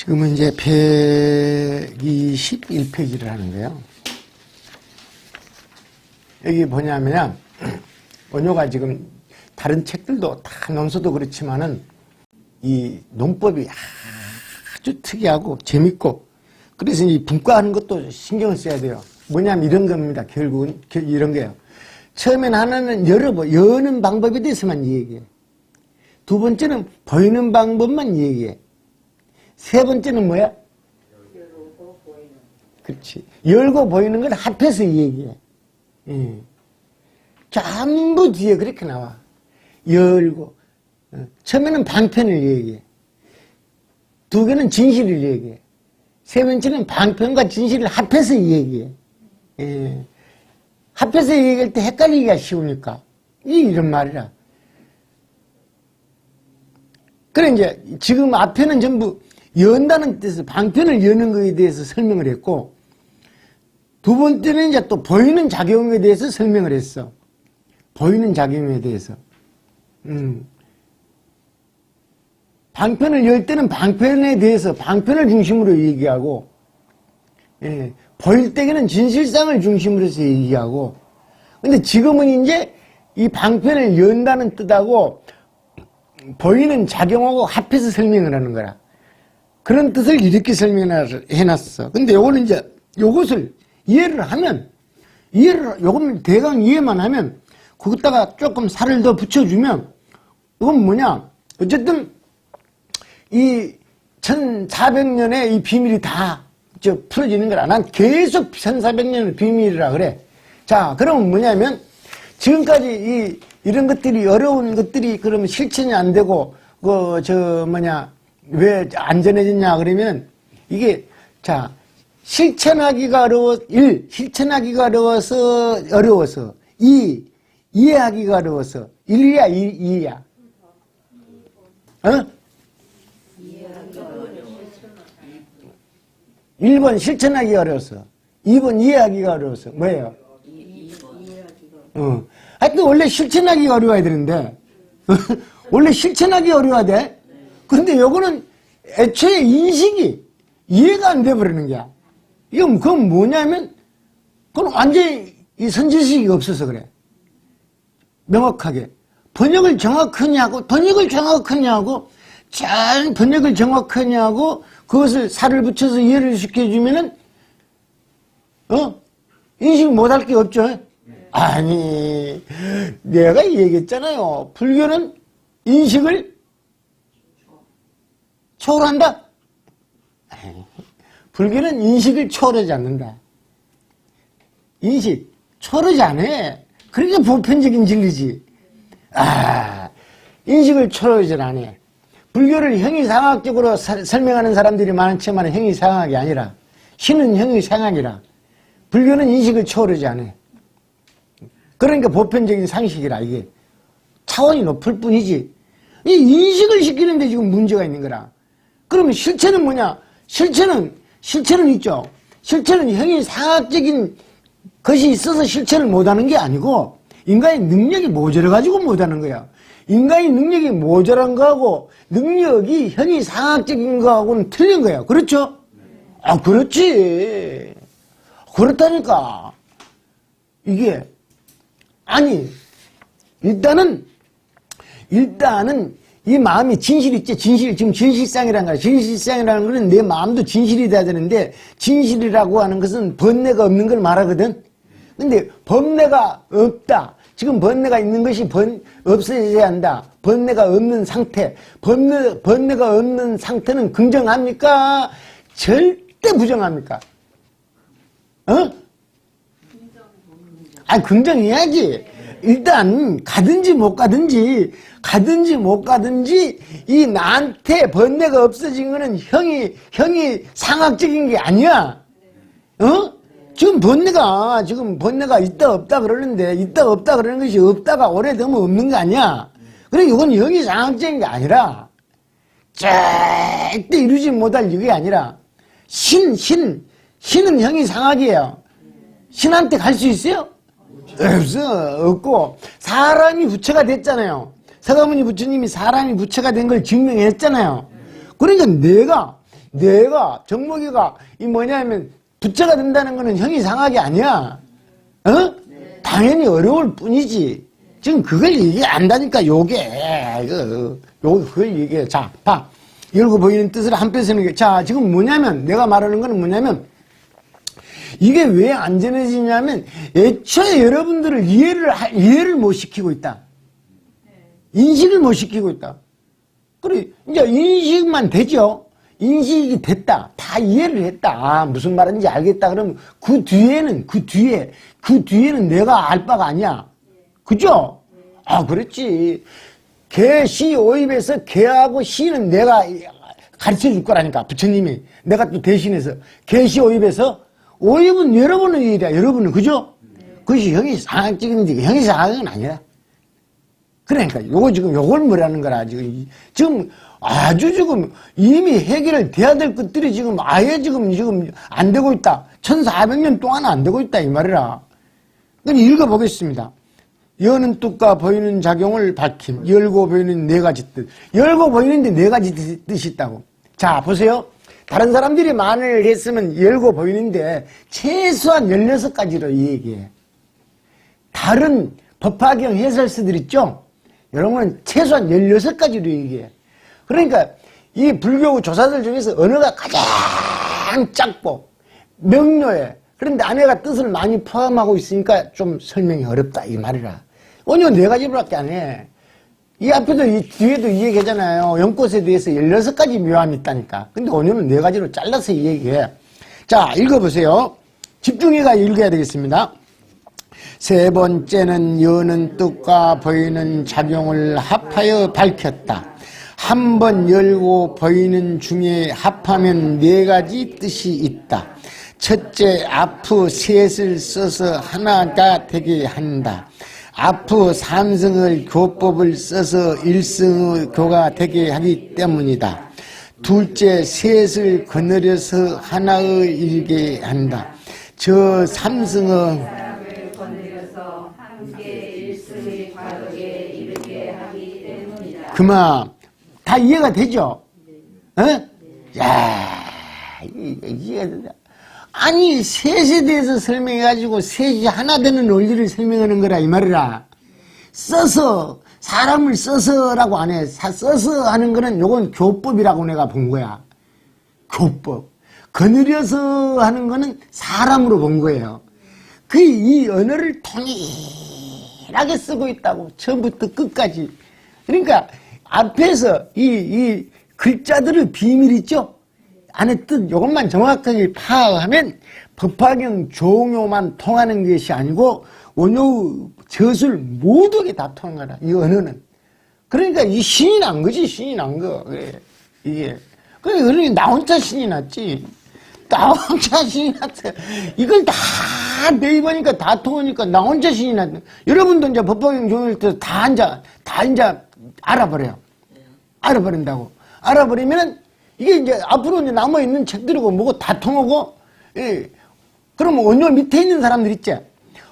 지금은 이제 121페이지를 하는데요. 여기 뭐냐면, 원효가 지금 다른 책들도 다 논서도 그렇지만은 이 논법이 아주 특이하고 재밌고 그래서 이 분과하는 것도 신경을 써야 돼요. 뭐냐면 이런 겁니다. 결국은 결- 이런 거예요. 처음엔 하나는 열어보, 여는 방법에 대해서만 얘기해. 두 번째는 보이는 방법만 얘기해. 세 번째는 뭐야? 그렇지. 열고 보이는 걸 합해서 얘기해. 예. 전부 뒤에 그렇게 나와. 열고. 어, 처음에는 방편을 얘기해. 두 개는 진실을 얘기해. 세 번째는 방편과 진실을 합해서 얘기해. 예. 합해서 얘기할 때 헷갈리기가 쉬우니까. 이 이런 말이라. 그래, 이제, 지금 앞에는 전부 연다는 뜻에서 방편을 여는 것에 대해서 설명을 했고, 두 번째는 이제 또 보이는 작용에 대해서 설명을 했어. 보이는 작용에 대해서. 음. 방편을 열 때는 방편에 대해서 방편을 중심으로 얘기하고, 예, 보일 때에는 진실상을 중심으로 해서 얘기하고, 근데 지금은 이제 이 방편을 연다는 뜻하고 보이는 작용하고 합해서 설명을 하는 거라. 그런 뜻을 이렇게 설명을 해놨어. 근데 요거는 이제 요것을 이해를 하면, 이해를, 요거는 대강 이해만 하면, 거기다가 조금 살을 더 붙여주면, 이건 뭐냐. 어쨌든, 이 1400년의 이 비밀이 다 저 풀어지는 거라. 난 계속 1400년의 비밀이라 그래. 자, 그러면 뭐냐면, 지금까지 이, 이런 것들이 어려운 것들이 그러면 실천이 안 되고, 그, 저, 뭐냐, 왜 안 전해졌냐, 그러면, 이게, 자, 실천하기가 어려워, 일, 실천하기가 어려워서, 어려워서, 이, 이해하기가 어려워서, 일이야, 이, 이야. 어? 1번 실천하기 어려워서, 2번 이해하기가 어려워서, 뭐예요? 어. 하여튼 원래 실천하기 어려워야 되는데, 원래 실천하기 어려워야 돼? 근데 요거는 애초에 인식이 이해가 안 돼버리는 거야. 이건 그건 뭐냐면, 그건 완전히 이 선지식이 없어서 그래. 명확하게. 번역을 정확하게 하고, 번역을 정확하게 하고, 잘 번역을 정확하게 하고, 그것을 살을 붙여서 이해를 시켜주면은, 어? 인식 못할 게 없죠? 아니, 내가 얘기했잖아요. 불교는 인식을 초월한다? 불교는 인식을 초월하지 않는다. 인식, 초월하지 않아. 그러니까 보편적인 진리지. 아, 인식을 초월하지 않아. 불교를 형이상학적으로 사- 설명하는 사람들이 많지만 형이상학이 아니라 신은 형이상학이라 불교는 인식을 초월하지 않아. 그러니까 보편적인 상식이라 이게 차원이 높을 뿐이지 이 인식을 시키는데 지금 문제가 있는 거라. 그러면 실체는 뭐냐? 실체는 실체는 있죠. 실체는 형이상학적인 것이 있어서 실체를 못하는 게 아니고 인간의 능력이 모자라 가지고 못하는 거야. 인간의 능력이 모자란 거하고 능력이 형이 상학적인 거하고는 틀린 거야. 그렇죠? 아 그렇지. 그렇다니까. 이게 아니 일단은 일단은 이 마음이 진실 있지 진실. 지금 진실상이라는 거야. 진실상이라는 거는 내 마음도 진실이 돼야 되는데 진실이라고 하는 것은 번뇌가 없는 걸 말하거든. 근데 번뇌가 없다. 지금 번뇌가 있는 것이 번 없어져야 한다. 번뇌가 없는 상태. 번뇌 번뇌가 없는 상태는 긍정합니까? 절대 부정합니까? 어? 아, 긍정해야지. 일단, 가든지 못 가든지, 가든지 못 가든지, 이 나한테 번뇌가 없어진 거는 형이, 형이 상학적인 게 아니야. 어? 지금 번뇌가, 지금 번뇌가 있다 없다 그러는데, 있다 없다 그러는 것이 없다가 오래되면 없는 거 아니야. 그래, 이건 형이 상학적인 게 아니라, 절대 이루지 못할 이게 아니라, 신, 신, 신은 형이 상학이에요. 신한테 갈 수 있어요? 없어, 없고, 사람이 부처가 됐잖아요. 서가모니 부처님이 사람이 부처가 된 걸 증명했잖아요. 그러니까 내가 내가 정목이가 이 뭐냐면 부처가 된다는 거는 형이 상하게 아니야. 어? 당연히 어려울 뿐이지. 지금 그걸 얘기 안다니까 요게 이거 요 그걸 얘기해. 자, 봐. 열고 보이는 뜻을 한편 쓰는 게. 자, 지금 뭐냐면 내가 말하는 거는 뭐냐면 이게 왜 안 전해지냐면 애초에 여러분들을 이해를 하- 이해를 못 시키고 있다. 인식을 못 시키고 있다. 그래 이제 인식만 되죠. 인식이 됐다. 다 이해를 했다. 아, 무슨 말인지 알겠다. 그러면 그 뒤에는 그 뒤에 그 뒤에는 내가 알 바가 아니야. 그죠? 아, 그렇지. 개, 시, 오입에서 개하고 시는 내가 가르쳐 줄 거라니까. 부처님이. 내가 또 대신해서. 개, 시, 오입에서 오입은 여러분의 일이야. 여러분은. 그죠? 그것이 형이 상황 찍은데 형이 상황은 아니야. 그러니까 요거 지금 요걸 뭐라는 거라 지금 이- 지금 아주 지금 이미 해결을 돼야 될 것들이 지금 아예 지금 지금 안 되고 있다. 1400년 동안 안 되고 있다 이 말이라. 그럼 읽어보겠습니다. 여는 뜻과 보이는 작용을 밝힘. 열고 보이는 네 가지 뜻. 열고 보이는데 네 가지 뜻- 뜻이 있다고. 자, 보세요. 다른 사람들이 말을 했으면 열고 보이는데 최소한 16가지로 얘기해. 다른 법화경 해설서들 있죠? 건 최소한 16가지로 얘기해. 그러니까 이 불교 조사들 중에서 언어가 가장 작고 명료해. 그런데 안에가 뜻을 많이 포함하고 있으니까 좀 설명이 어렵다 이 말이라. 언어 네 가지밖에 안 해. 이 앞에도 이 뒤에도 이 얘기하잖아요. 연꽃에 대해서 16가지 묘함이 있다니까. 근데 언어는 네 가지로 잘라서 이 얘기해. 자, 읽어보세요. 집중해가 읽어야 되겠습니다. 세 번째는 여는 뜻과 보이는 작용을 합하여 밝혔다. 한 번 열고 보이는 중에 합하면 네 가지 뜻이 있다. 첫째, 앞으 셋을 써서 하나가 되게 한다. 앞으 삼성을 교법을 써서 일성의 교가 되게 하기 때문이다. 둘째, 셋을 거느려서 하나의 일게 한다. 저 일승의 때문이다. 그만 다 이해가 되죠? 어? 야, 이거 이해가 된다. 아니 셋에 대해서 설명해가지고 셋이 하나 되는 원리를 설명하는 거라 이 말이라. 써서 사람을 써서라고 안 해. 사- 써서 하는 거는 요건 교법이라고 내가 본 거야. 교법. 거느려서 하는 거는 사람으로 본 거예요. 그 이 언어를 통일하게 쓰고 있다고 처음부터 끝까지. 그러니까 앞에서 이, 이 글자들의 비밀 있죠? 안에 뜻 요것만 정확하게 파악하면 법화경 종요만 통하는 것이 아니고 원효 저술 모두게 다 통하라 이 언어는 그러니까 이 신이 난 거지 신이 난 거. 그래 이게 그래 그러니 나 혼자 신이 났지. 나 혼자 신이 났어. 이걸 다 네이버니까 다 통하니까 나 혼자 신이 났. 여러분도 이제 법화경 종일 때다 앉아 다 앉아 알아버려요. 알아버린다고. 알아버리면은 이게 이제 앞으로 이제 남아 있는 책들이고 뭐고 다 통하고 예. 그러면 원효 밑에 있는 사람들 있지.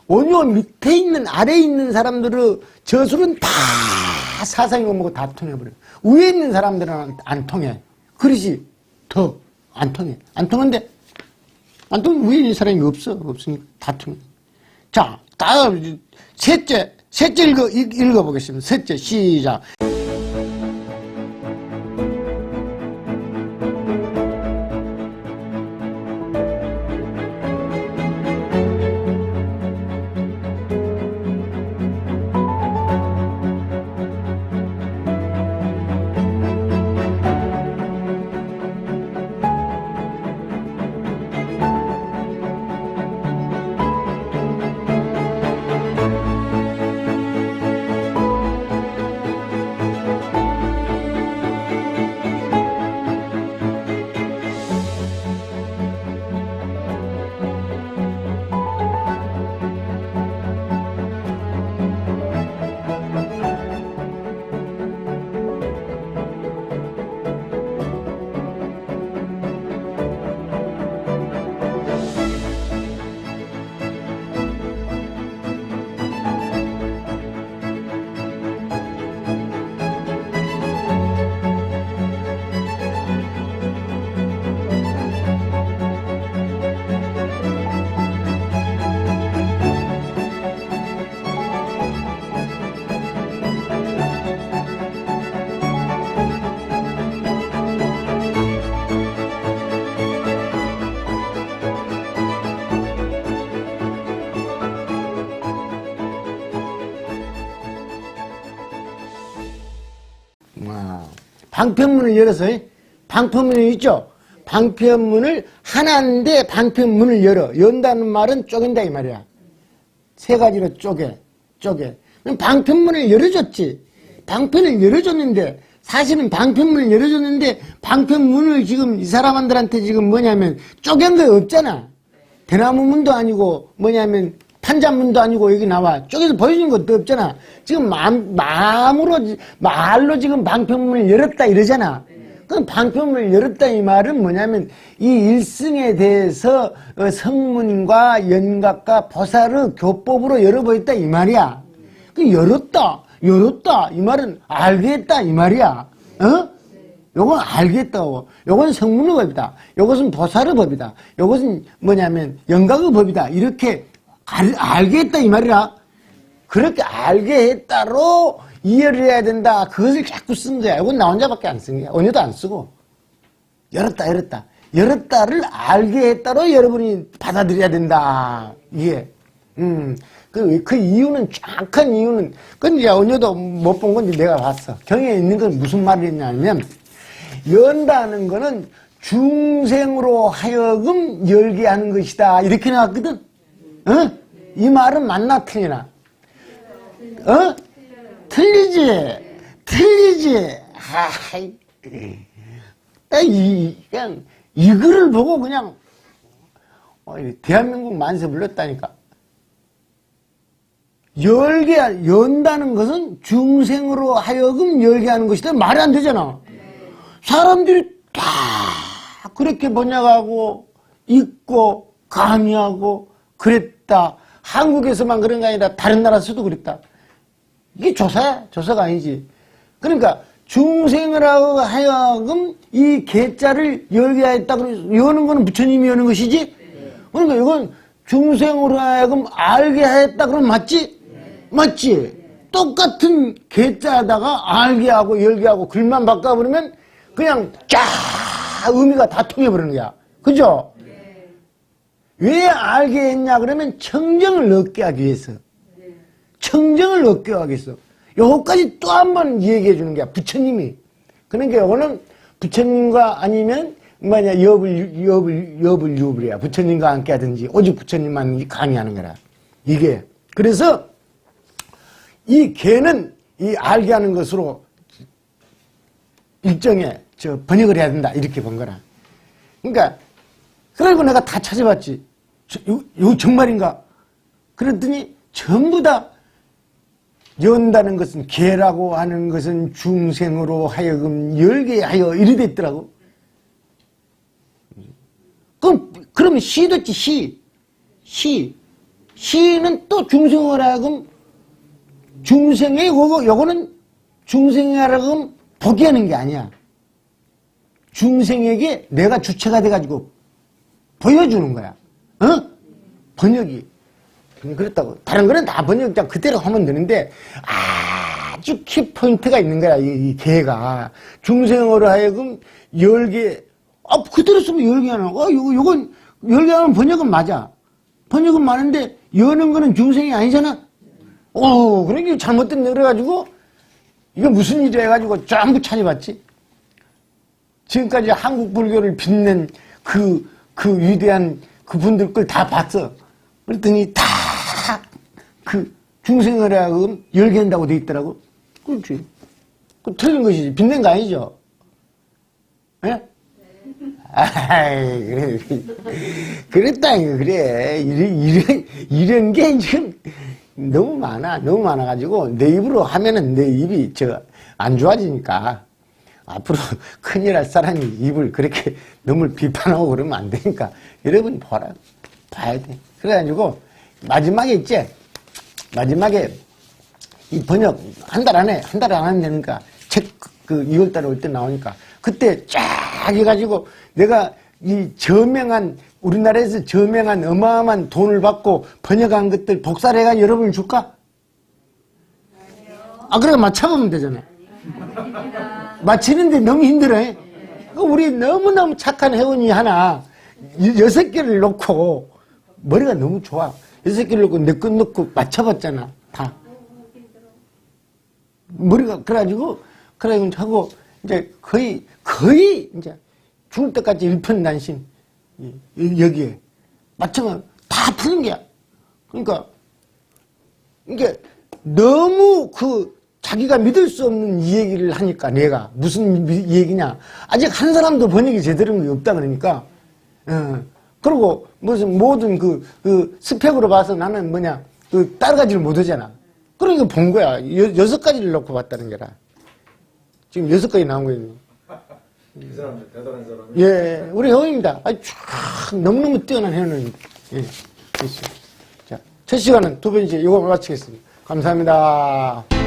원효 밑에 있는 아래에 있는 사람들의 저술은 다 사상이고 뭐고 다 통해버려. 위에 있는 사람들은 안, 안 통해. 그러지 더안 통해. 안 통한데 안 통해 위에 있는 사람이 없어 없으니까 다 통해. 자 다음 셋째 셋째 읽어 읽- 읽어보겠습니다. 셋째 시작. 아, 방편문을 열어서 방편문이 있죠. 방편문을 하나인데 방편문을 열어. 연다는 말은 쪼갠다 이 말이야. 세 가지로 쪼개, 쪼개. 방편문을 열어줬지. 방편을 열어줬는데 사실은 방편문을 열어줬는데 방편문을 지금 이 사람들한테 지금 뭐냐면 쪼갠 거 없잖아. 대나무 문도 아니고 뭐냐면 판잣문도 아니고 여기 나와 쪼개서 보여주는 것도 없잖아. 지금 마음, 마음으로 지- 말로 지금 방편문을 열었다 이러잖아. 그럼 방편문을 열었다 이 말은 뭐냐면 이 일승에 대해서 어, 성문과 연각과 보살의 교법으로 열어보였다 이 말이야. 그 열었다, 열었다 이 말은 알겠다 이 말이야. 어? 요건 알겠다고. 요건 성문의 법이다. 요것은 보살의 법이다. 요것은 뭐냐면 영각의 법이다. 이렇게 알, 알겠다 이 말이라. 그렇게 알게 했다로 이해를 해야 된다. 그것을 자꾸 쓴 거야. 이건 나 혼자밖에 안 쓴 거야. 언니도 안 쓰고. 열었다, 열었다. 열었다를 알게 했다로 여러분이 받아들여야 된다. 이게. 음. 그, 그 이유는, 정확한 이유는, 이제 언니도 못 본 건데 내가 봤어. 경에 있는 건 무슨 말이냐면, 연다는 거는 중생으로 하여금 열게 하는 것이다. 이렇게 나왔거든. 어? 이 말은 맞나 틀리나? 어? 틀리지? 틀리지? 하이. 그냥, 이 글을 보고 그냥, 어, 이 대한민국 만세 불렀다니까. 열게, 하- 연다는 것은 중생으로 하여금 열게 하는 것이다. 말이 안 되잖아. 사람들이 다 그렇게 번역하고, 읽고, 강의하고, 그랬 다. 한국에서만 그런 게 아니라 다른 나라에서도 그랬다. 이게 조사야? 조사가 아니지. 그러니까 중생을 하여금 이 개자를 열게 하였다. 여는 거는 부처님이 여는 것이지? 그러니까 이건 중생으로 하여금 알게 하였다. 그러면 맞지? 맞지? 똑같은 개자에다가 알게 하고 열게 하고 글만 바꿔버리면 그냥 쫙 의미가 다 통해버리는 거야. 그죠? 왜 알게 했냐 그러면 청정을 얻게 하기 위해서. 청정을 얻게 하겠어. 요거까지 또 한 번 얘기해 주는 거야. 부처님이. 그러니까 요거는 부처님과 아니면 뭐냐 여불 여불 여불 유불이야. 부처님과 함께 하든지 오직 부처님만 강의하는 거라. 이게 그래서 이 개는 이 알게 하는 것으로 일정에 저 번역을 해야 된다 이렇게 본 거라. 그러니까 그리고 내가 다 찾아봤지. 저, 요, 요 정말인가? 그랬더니 전부 다 연다는 것은 개라고 하는 것은 중생으로 하여금 열게 하여 이리 됐더라고. 그럼, 그러면 시 됐지, 시. 시. 시는 또 중생으로 하여금 중생의 요거, 요거는 중생으로 하여금 보게 하는 게 아니야. 중생에게 내가 주체가 돼가지고 보여주는 거야. 어? 번역이. 그렇다고. 다른 거는 다 번역 그냥 그대로 하면 되는데 아주 키포인트가 있는 거야, 이, 이 개가. 중생으로 하여금 열개, 아, 그대로 쓰면 열개 거. 어, 요거, 요건 열개 하면 번역은 맞아. 번역은 많은데 여는 거는 중생이 아니잖아. 오, 그러니까 잘못된 그래가지고 이거 무슨 일이야 해가지고 전부 찾아봤지. 지금까지 한국 불교를 빛낸 그, 그 위대한 그분들 걸 다 봤어. 그랬더니 다 그 중생을 하여금 열게 한다고 돼 있더라고. 그렇지. 그 틀린 것이지. 빛낸 거 아니죠? 예? 아이, 그래. 그랬다, 이거, 그래. 이런, 이런, 이런 게 지금 너무 많아. 너무 많아가지고 내 입으로 하면은 내 입이 저 안 좋아지니까 앞으로 큰일 날 사람이 입을 그렇게 너무 비판하고 그러면 안 되니까 여러분이 봐라. 봐야 돼. 그래가지고 마지막에 있지? 마지막에 이 번역 한 달 안에 한 달 안 하면 되니까 책그 2월 달에 올 때 나오니까 그때 쫙 해가지고 내가 이 저명한 우리나라에서 저명한 어마어마한 돈을 받고 번역한 것들 복사해가 여러분 줄까? 아 그래 맞춰보면 되잖아. 맞히는데 너무 힘들어. 그 우리 너무너무 착한 회원이 하나 여- 여섯 개를 놓고 머리가 너무 좋아. 여섯 개를 놓고 내것 놓고 맞춰봤잖아. 다. 머리가 그래가지고 그래, 이제 하고, 이제 거의, 거의, 이제, 죽을 때까지 일편단심, 이- 이- 여기에. 맞춰면 다 푸는 거야. 그러니까, 이게 너무 그 자기가 믿을 수 없는 이 얘기를 하니까 내가 무슨 얘기냐. 아직 한 사람도 번역이 제대로 된 게 없다 그러니까. 어. 그리고 무슨 모든 그, 그 스펙으로 봐서 나는 뭐냐. 그 따라가지를 못하잖아. 그러니까 본 거야. 여, 여섯 가지를 놓고 봤다는 게라. 지금 여섯 가지 나온 거예요. 이 사람 대단한 사람이. 예 우리 형입니다. 아주 쫙 너무너무 뛰어난 해는 예 됐어요 자첫 시간은 두 번째 이거 마치겠습니다. 감사합니다